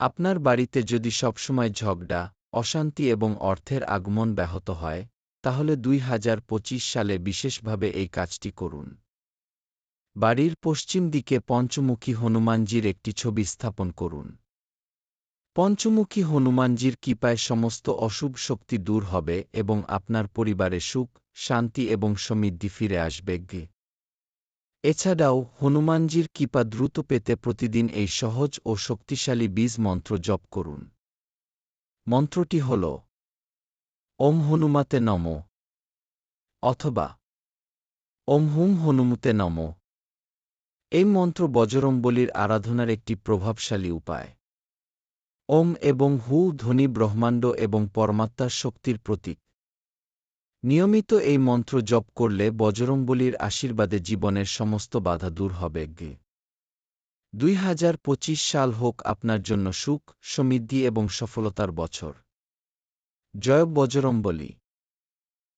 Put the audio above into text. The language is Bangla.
আপনার বাড়িতে যদি সবসময় ঝগড়া, অশান্তি এবং অর্থের আগমন ব্যাহত হয়, তাহলে দুই হাজার পঁচিশ সালে বিশেষভাবে এই কাজটি করুন। বাড়ির পশ্চিম দিকে পঞ্চমুখী হনুমানজির একটি ছবি স্থাপন করুন। পঞ্চমুখী হনুমানজির কৃপায় সমস্ত অশুভ শক্তি দূর হবে এবং আপনার পরিবারে সুখ, শান্তি এবং সমৃদ্ধি ফিরে আসবে। গে এছাড়াও, হনুমানজির কৃপা দ্রুত পেতে প্রতিদিন এই সহজ ও শক্তিশালী বীজ মন্ত্র জপ করুন। মন্ত্রটি হল, ওম হনুমাতে নম অথবা, ওম হুম হনুমতে নম এই মন্ত্র বজরংবলির আরাধনার একটি প্রভাবশালী উপায়। ওম এবং হু ধ্বনি ব্রহ্মাণ্ড এবং পরমাত্মার শক্তির প্রতীক। নিয়মিত এই মন্ত্র জপ করলে বজরংবলির আশীর্বাদে জীবনের সমস্ত বাধা দূর হবে, গে। দুই হাজার পঁচিশ সাল হোক আপনার জন্য সুখ, সমৃদ্ধি এবং সফলতার বছর। জয় বজরংবলী।